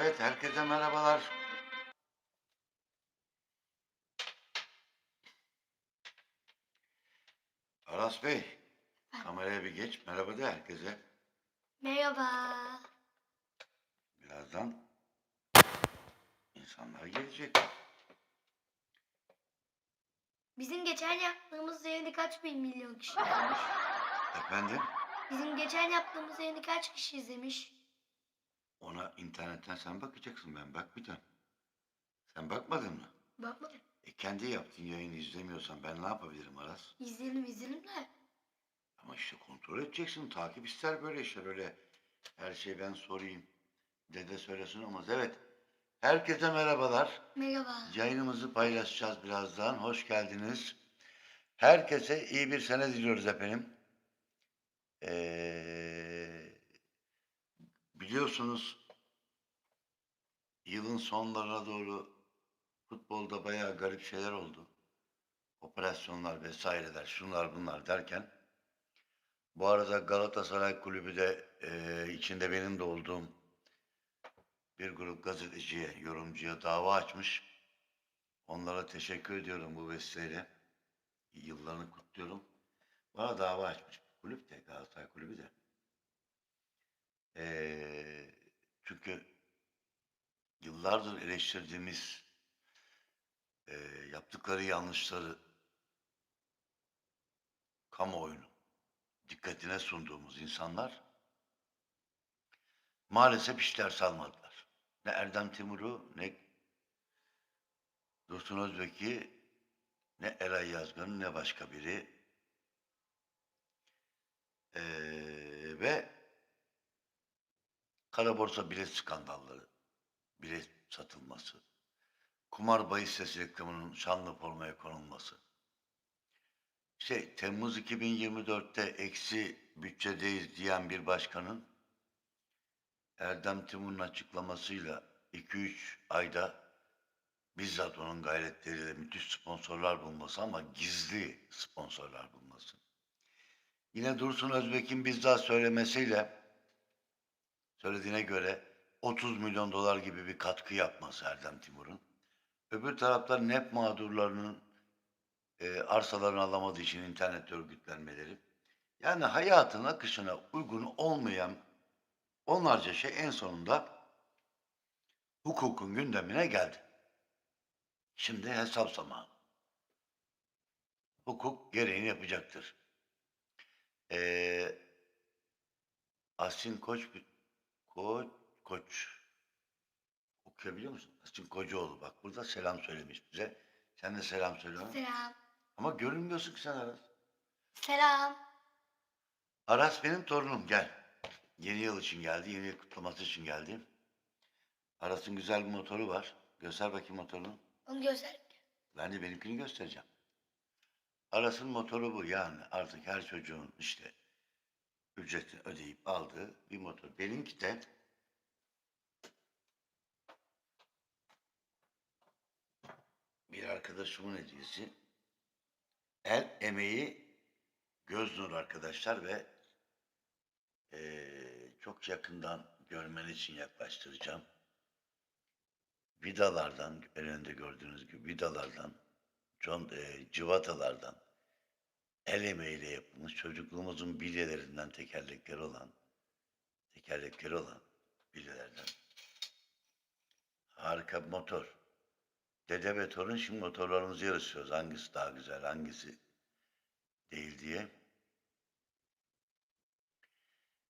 Evet, herkese merhabalar. Aras Bey, kameraya bir geç. Merhaba de herkese. Merhaba. Birazdan insanlar gelecek. Bizim geçen yaptığımız yayını kaç bin milyon kişi izlemiş? Efendim, Bizim geçen yaptığımız yayını kaç kişi izlemiş? İnternetten sen bakacaksın, ben bakmayacağım. Sen bakmadın mı? Bakmadım. E kendi yaptığın yayını izlemiyorsan ben ne yapabilirim Aras? İzleyelim izleyelim de. Ama işte kontrol edeceksin. Takip ister böyle işler. Öyle her şeyi ben sorayım. Dede söylesin olmaz. Evet. Herkese merhabalar. Merhaba. Yayınımızı paylaşacağız birazdan. Hoş geldiniz. Herkese iyi bir sene diliyoruz efendim. Ee, biliyorsunuz yılın sonlarına doğru futbolda bayağı garip şeyler oldu. Operasyonlar vesaireler, şunlar bunlar derken bu arada Galatasaray Kulübü de e, içinde benim de olduğum bir grup gazeteciye, yorumcuya dava açmış. Onlara teşekkür ediyorum bu vesileyle. Yıllarını kutluyorum. Bana dava açmış. Kulüp de, Galatasaray Kulübü de. Ee, çünkü yıllardır eleştirdiğimiz e, yaptıkları yanlışları kamuoyunu dikkatine sunduğumuz insanlar maalesef işler salmadılar. Ne Erdem Timur'u ne Dursun Özbek'i ne Eray Yazgan'ı ne başka biri Ee, ve kara borsa bilet skandalları, bilet satılması, kumar bahis sesi reklamının şanlı formaya konulması, şey Temmuz 2024'te eksi bütçedeyiz diyen bir başkanın Erdem Timur'un açıklamasıyla 2-3 ayda bizzat onun gayretleriyle müthiş sponsorlar bulması ama gizli sponsorlar bulması. Yine Dursun Özbek'in bizzat söylemesiyle söylediğine göre 30 milyon dolar gibi bir katkı yapması Erdem Timur'un. Öbür tarafta NEP mağdurlarının e, arsalarını alamadığı için internet örgütlenmeleri. Yani hayatın akışına uygun olmayan onlarca şey en sonunda hukukun gündemine geldi. Şimdi hesap zamanı. Hukuk gereğini yapacaktır. Ee, Asin Koç, Koç, Koç. Okuyabiliyor musun? Asin Kocaoğlu bak burada selam söylemiş bize. Sen de selam söyle ona. Selam. Ama görünmüyorsun ki sen Aras. Selam. Aras benim torunum gel. Yeni yıl için geldi. Yeni yıl kutlaması için geldi. Aras'ın güzel bir motoru var. Göster bakayım motorunu. Onu göster. Ben de benimkini göstereceğim. Aras'ın motoru bu yani. Artık her çocuğun işte ücretini ödeyip aldığı bir motor. Benimki de bir arkadaşımın hediyesi. El emeği göz nuru arkadaşlar ve eee, çok yakından görmen için yaklaştıracağım. Vidalardan, en önde gördüğünüz gibi vidalardan, con, eee, cıvatalardan, el emeğiyle yapılmış çocukluğumuzun bilyelerinden tekerlekleri olan, tekerlekleri olan bilyelerden. Harika bir motor. Dede ve torun şimdi motorlarımızı yarışıyoruz. Hangisi daha güzel, hangisi değil diye.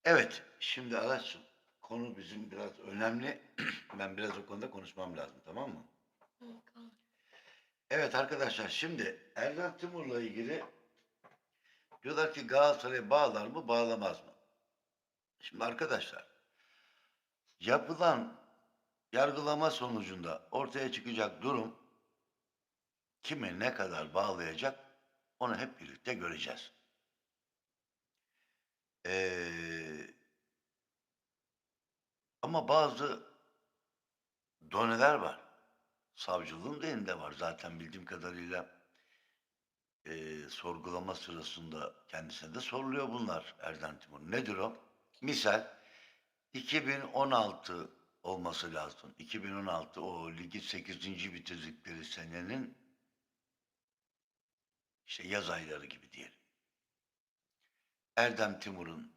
Evet, şimdi Araç'cığım konu bizim biraz önemli. ben biraz o konuda konuşmam lazım, tamam mı? Evet arkadaşlar, şimdi Erdem Timur'la ilgili diyorlar ki Galatasaray bağlar mı, bağlamaz mı? Şimdi arkadaşlar, yapılan yargılama sonucunda ortaya çıkacak durum kimi ne kadar bağlayacak onu hep birlikte göreceğiz. Ee, ama bazı doneler var. Savcılığın da elinde var. Zaten bildiğim kadarıyla e, sorgulama sırasında kendisine de soruluyor bunlar Erdem Timur. Nedir o? Misal 2016 olması lazım. 2016 o ligi 8. bitirdikleri senenin işte yaz ayları gibi diyelim. Erdem Timur'un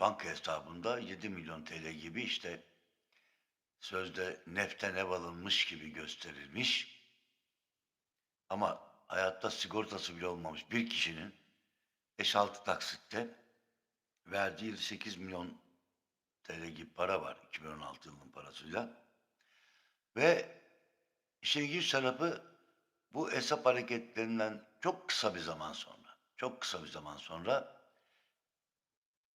banka hesabında 7 milyon TL gibi işte sözde neften ev alınmış gibi gösterilmiş. Ama hayatta sigortası bile olmamış bir kişinin 5-6 taksitte verdiği 8 milyon TL gibi para var 2016 yılının parasıyla. Ve işin ilginç tarafı bu hesap hareketlerinden çok kısa bir zaman sonra, çok kısa bir zaman sonra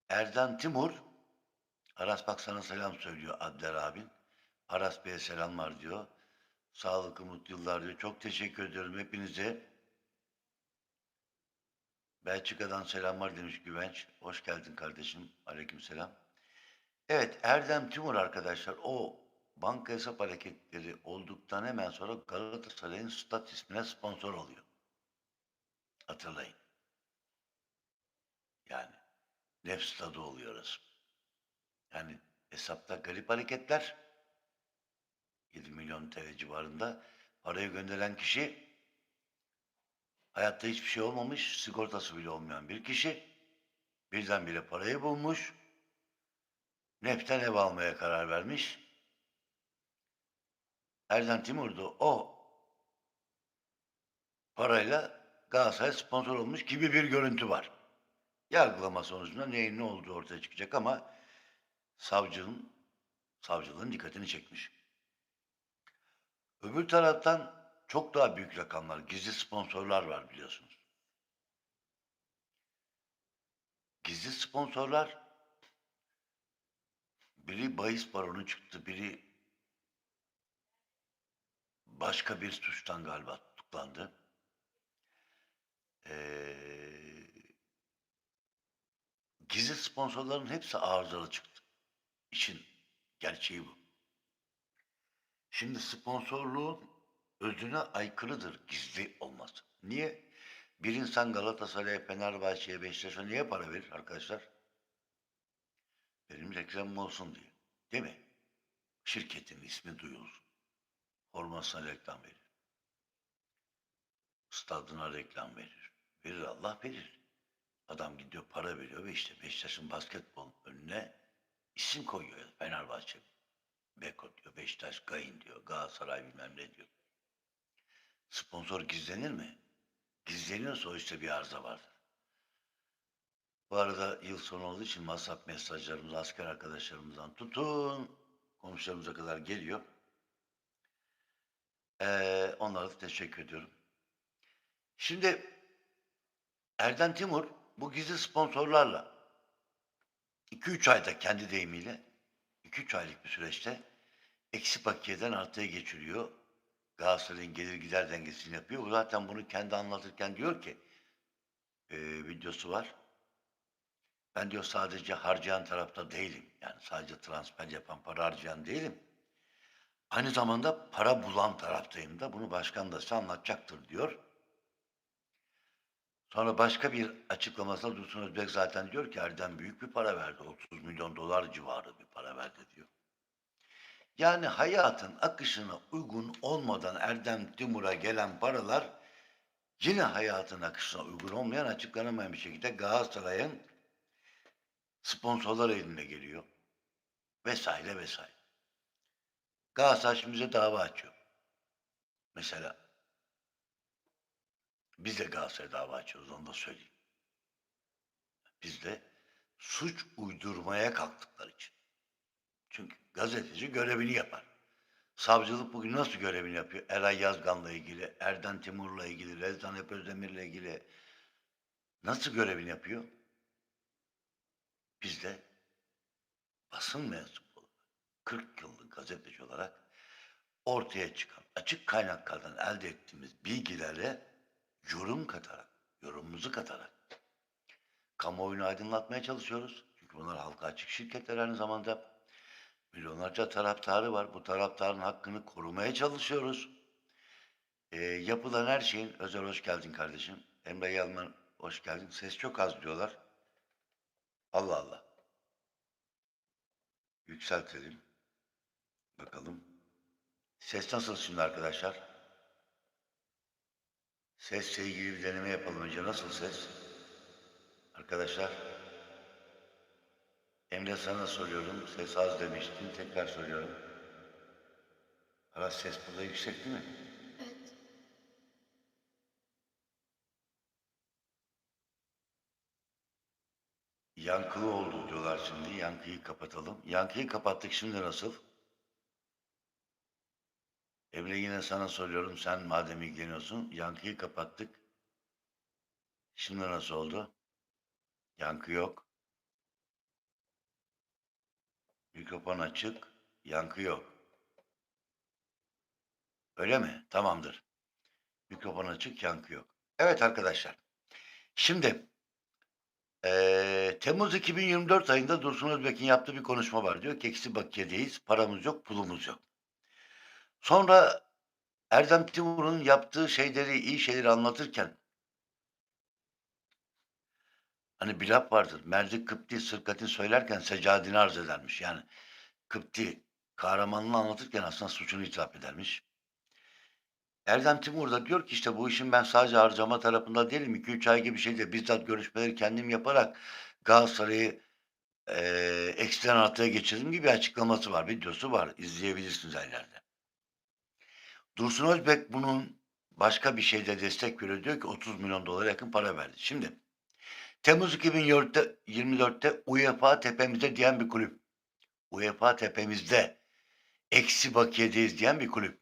Erdem Timur, Aras bak sana selam söylüyor Adler abin. Aras Bey'e selamlar diyor. Sağlıklı mutlu yıllar diyor. Çok teşekkür ediyorum hepinize. Belçika'dan selamlar demiş Güvenç. Hoş geldin kardeşim. Aleyküm selam. Evet Erdem Timur arkadaşlar o banka hesap hareketleri olduktan hemen sonra Galatasaray'ın stat ismine sponsor oluyor. Hatırlayın. Yani Nef stadı oluyor orası. Yani hesapta garip hareketler. 7 milyon TL civarında parayı gönderen kişi hayatta hiçbir şey olmamış, sigortası bile olmayan bir kişi birdenbire parayı bulmuş, neften ev almaya karar vermiş. Erdem Timur da o parayla Galatasaray sponsor olmuş gibi bir görüntü var. Yargılama sonucunda neyin ne olduğu ortaya çıkacak ama savcının savcılığın dikkatini çekmiş. Öbür taraftan çok daha büyük rakamlar, gizli sponsorlar var biliyorsunuz. Gizli sponsorlar biri bahis baronu çıktı, biri başka bir suçtan galiba tutuklandı. Ee, gizli sponsorların hepsi arızalı çıktı. İşin gerçeği bu. Şimdi sponsorluğun özüne aykırıdır gizli olması. Niye? Bir insan Galatasaray'a, Fenerbahçe'ye, Beşiktaş'a niye para verir arkadaşlar? Benim reklamım olsun diye. Değil mi? Şirketin ismi duyulur. Formasına reklam verir. Stadına reklam verir. Verir Allah verir. Adam gidiyor para veriyor ve işte Beşiktaş'ın basketbol önüne isim koyuyor. Fenerbahçe. Beko diyor, Beşiktaş Gayin diyor, Galatasaray bilmem ne diyor. Sponsor gizlenir mi? Gizleniyorsa o işte bir arıza vardır. Bu arada yıl sonu olduğu için WhatsApp mesajlarımız asker arkadaşlarımızdan tutun komşularımıza kadar geliyor. Ee, onlara da teşekkür ediyorum. Şimdi Erdem Timur bu gizli sponsorlarla 2-3 ayda kendi deyimiyle 2-3 aylık bir süreçte eksi bakiyeden artıya geçiriyor. Galatasaray'ın gelir gider dengesini yapıyor. O zaten bunu kendi anlatırken diyor ki e, videosu var. Ben diyor sadece harcayan tarafta değilim. Yani sadece transfer yapan, para harcayan değilim. Aynı zamanda para bulan taraftayım da. Bunu başkan da size anlatacaktır diyor. Sonra başka bir açıklamasında Dursun Özbek zaten diyor ki Erdem büyük bir para verdi. 30 milyon dolar civarı bir para verdi diyor. Yani hayatın akışına uygun olmadan Erdem Timur'a gelen paralar yine hayatın akışına uygun olmayan açıklanamayan bir şekilde Galatasaray'ın sponsorlar eline geliyor. Vesaire vesaire. Galatasaray şimdi dava açıyor. Mesela biz de Galatasaray dava açıyoruz onu da söyleyeyim. Biz de suç uydurmaya kalktıkları için. Çünkü gazeteci görevini yapar. Savcılık bugün nasıl görevini yapıyor? Eray Yazgan'la ilgili, Erden Timur'la ilgili, Rezdan Hep Özdemir'le ilgili nasıl görevini yapıyor? Biz de basın mensubu olarak, 40 yıllık gazeteci olarak ortaya çıkan açık kaynaklardan elde ettiğimiz bilgilerle yorum katarak, yorumumuzu katarak kamuoyunu aydınlatmaya çalışıyoruz. Çünkü bunlar halka açık şirketler aynı zamanda. Milyonlarca taraftarı var. Bu taraftarın hakkını korumaya çalışıyoruz. Ee, yapılan her şeyin, Özel hoş geldin kardeşim. Emre Yalman hoş geldin. Ses çok az diyorlar. Allah Allah. Yükseltelim. Bakalım. Ses nasıl şimdi arkadaşlar? Sesle ilgili bir deneme yapalım önce. Nasıl ses? Arkadaşlar. Emre sana soruyorum. Ses az demiştin. Tekrar soruyorum. Aras ses burada yüksek değil mi? Yankılı oldu diyorlar şimdi. Yankıyı kapatalım. Yankıyı kapattık. Şimdi nasıl? Emre yine sana soruyorum. Sen madem ilgileniyorsun. Yankıyı kapattık. Şimdi nasıl oldu? Yankı yok. Mikrofon açık. Yankı yok. Öyle mi? Tamamdır. Mikrofon açık, yankı yok. Evet arkadaşlar. Şimdi eee, Temmuz 2024 ayında Dursun Özbek'in yaptığı bir konuşma var. Diyor ki eksi bakiyedeyiz, paramız yok, pulumuz yok. Sonra Erdem Timur'un yaptığı şeyleri, iyi şeyleri anlatırken hani bir laf vardır. Merdi Kıpti sırkatini söylerken secadini arz edermiş. Yani Kıpti kahramanını anlatırken aslında suçunu itiraf edermiş. Erdem Timur da diyor ki işte bu işin ben sadece harcama tarafında değilim. 2-3 ay gibi şeyde bizzat görüşmeleri kendim yaparak Galatasaray'ı eee eksten artıya geçirdim gibi açıklaması var. Videosu var. İzleyebilirsiniz her yerde. Dursun Özbek bunun başka bir şeyde destek veriyor. Diyor ki 30 milyon dolara yakın para verdi. Şimdi Temmuz 2024'te 24'te UEFA tepemizde diyen bir kulüp. UEFA tepemizde eksi bakiyedeyiz diyen bir kulüp.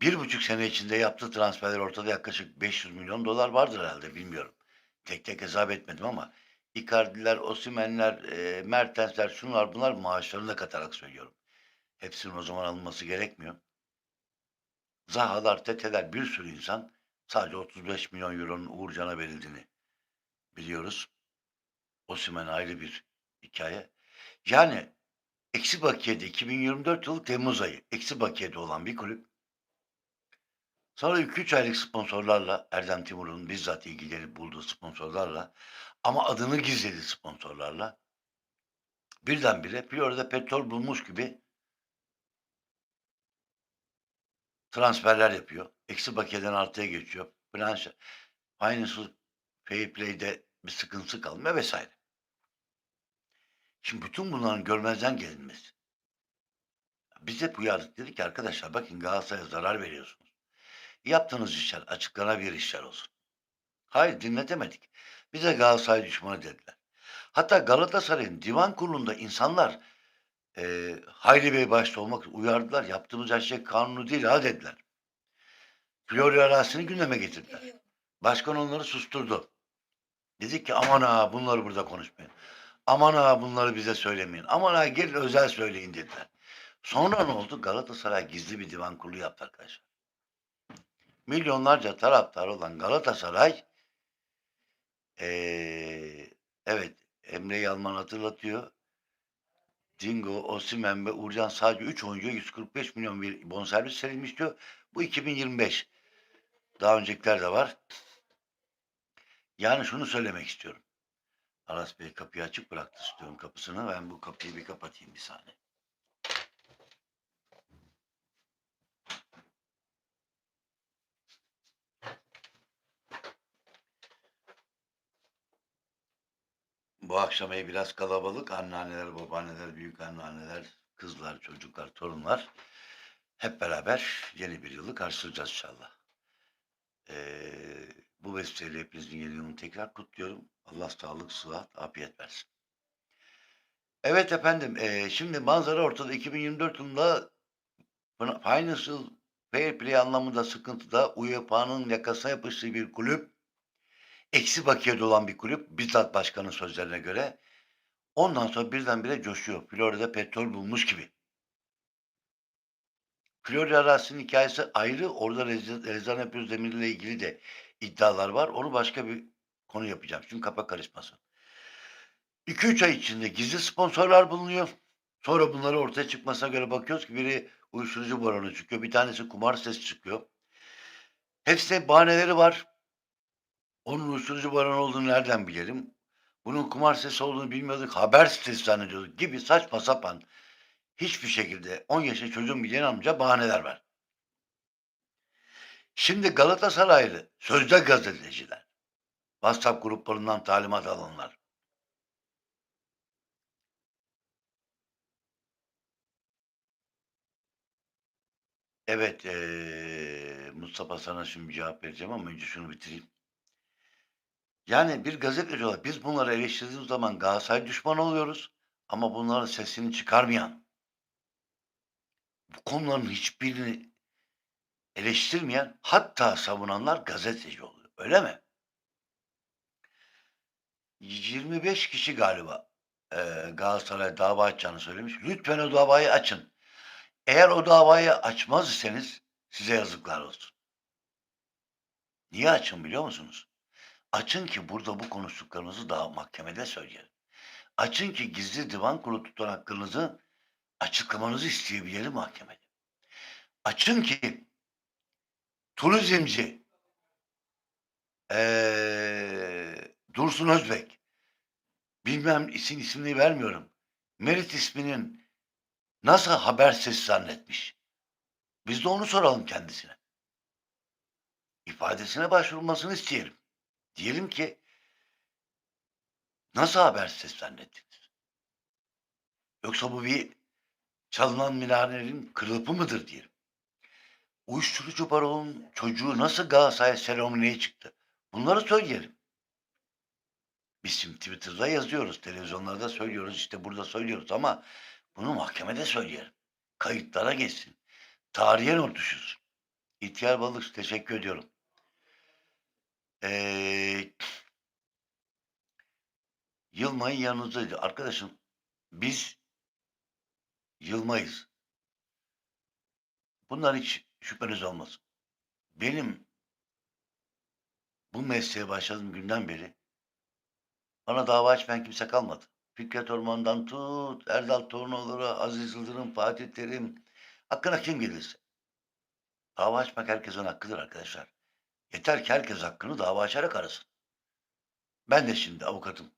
Bir buçuk sene içinde yaptığı transferler ortada yaklaşık 500 milyon dolar vardır herhalde bilmiyorum. Tek tek hesap etmedim ama Icardi'ler, Osimhen'ler, e, Mertens'ler şunlar bunlar maaşlarını da katarak söylüyorum. Hepsinin o zaman alınması gerekmiyor. Zahalar, Teteler bir sürü insan sadece 35 milyon euronun Uğurcan'a verildiğini biliyoruz. Osimhen ayrı bir hikaye. Yani eksi bakiyede 2024 yılı Temmuz ayı eksi bakiyede olan bir kulüp Sonra 2-3 aylık sponsorlarla Erdem Timur'un bizzat ilgilenip bulduğu sponsorlarla ama adını gizlediği sponsorlarla birdenbire Florida petrol bulmuş gibi transferler yapıyor. Eksi bakiyeden artıya geçiyor. Financial, financial fair play'de bir sıkıntısı kalmıyor vesaire. Şimdi bütün bunların görmezden gelinmesi. Biz hep uyardık dedik ki arkadaşlar bakın Galatasaray'a zarar veriyorsunuz. Yaptığınız işler açıklanabilir işler olsun. Hayır dinletemedik. Bize Galatasaray düşmanı dediler. Hatta Galatasaray'ın divan kurulunda insanlar e, Hayri Bey başta olmak üzere uyardılar. Yaptığımız her şey kanunu değil ha dediler. Florya arasını gündeme getirdiler. Başkan onları susturdu. Dedik ki aman ha bunları burada konuşmayın. Aman ha bunları bize söylemeyin. Aman ha gelin özel söyleyin dediler. Sonra ne oldu? Galatasaray gizli bir divan kurulu yaptı arkadaşlar. Milyonlarca taraftar olan Galatasaray eee, evet Emre Yalman hatırlatıyor. Dingo, Osimhen ve Uğurcan sadece 3 oyuncuya 145 milyon bir bonservis verilmiş diyor. Bu 2025. Daha öncekiler de var. Yani şunu söylemek istiyorum. Aras Bey kapıyı açık bıraktı istiyorum kapısını. Ben bu kapıyı bir kapatayım bir saniye. Bu akşam ev biraz kalabalık. Anneanneler, babaanneler, büyük anneanneler, kızlar, çocuklar, torunlar. Hep beraber yeni bir yılı karşılayacağız inşallah. Ee, bu vesileyle hepinizin yeni yılını tekrar kutluyorum. Allah sağlık, sıhhat, afiyet versin. Evet efendim, ee, şimdi manzara ortada. 2024 yılında fina- Financial Fair Play anlamında sıkıntıda UEFA'nın yakasına yapıştığı bir kulüp, eksi bakiyede olan bir kulüp, bizzat başkanın sözlerine göre. Ondan sonra birdenbire coşuyor. Florida petrol bulmuş gibi. Florya arasının hikayesi ayrı. Orada Rez- Rezan Yapıyoruz Demir ile ilgili de iddialar var. Onu başka bir konu yapacağım. Çünkü kafa karışmasın. 2-3 ay içinde gizli sponsorlar bulunuyor. Sonra bunları ortaya çıkmasına göre bakıyoruz ki biri uyuşturucu baronu çıkıyor. Bir tanesi kumar sesi çıkıyor. Hepsine bahaneleri var. Onun uyuşturucu baronu olduğunu nereden bilelim? Bunun kumar sitesi olduğunu bilmiyorduk. Haber sitesi zannediyorduk gibi saçma sapan hiçbir şekilde 10 yaşında çocuğun bildiğin amca bahaneler var. Şimdi Galatasaraylı sözde gazeteciler, WhatsApp gruplarından talimat alanlar, Evet, eee, Mustafa sana şimdi cevap vereceğim ama önce şunu bitireyim. Yani bir gazeteci olarak biz bunları eleştirdiğimiz zaman Galatasaray düşmanı oluyoruz. Ama bunların sesini çıkarmayan, bu konuların hiçbirini eleştirmeyen, hatta savunanlar gazeteci oluyor. Öyle mi? 25 kişi galiba eee Galatasaray dava açacağını söylemiş. Lütfen o davayı açın. Eğer o davayı açmaz iseniz size yazıklar olsun. Niye açın biliyor musunuz? Açın ki burada bu konuştuklarınızı daha mahkemede söyleyelim. Açın ki gizli divan kurulu tutanaklarınızı açıklamanızı isteyebilelim mahkemede. Açın ki turizmci eee, Dursun Özbek bilmem isim ismini vermiyorum. Merit isminin nasıl haber sesi zannetmiş? Biz de onu soralım kendisine. İfadesine başvurulmasını isteyelim. Diyelim ki nasıl haber sesi zannettiniz? Yoksa bu bir çalınan minarelerin kırılıpı mıdır diyelim. Uyuşturucu baronun çocuğu nasıl Galatasaray seremoneye çıktı? Bunları söyleyelim. Biz şimdi Twitter'da yazıyoruz, televizyonlarda söylüyoruz, işte burada söylüyoruz ama bunu mahkemede söyleyelim. Kayıtlara geçsin. Tarihe not düşülsün. İhtiyar Balık teşekkür ediyorum. Eee Yılmay'ın yanınızdaydı. Arkadaşım biz yılmayız. Bunlar hiç şüpheniz olmasın. Benim bu mesleğe başladığım günden beri bana dava açmayan kimse kalmadı. Fikret Orman'dan tut, Erdal Tornoğlu, Aziz Yıldırım, Fatih Terim, hakkına kim gelirse. Dava açmak herkesin hakkıdır arkadaşlar. Yeter ki herkes hakkını dava açarak arasın. Ben de şimdi avukatım.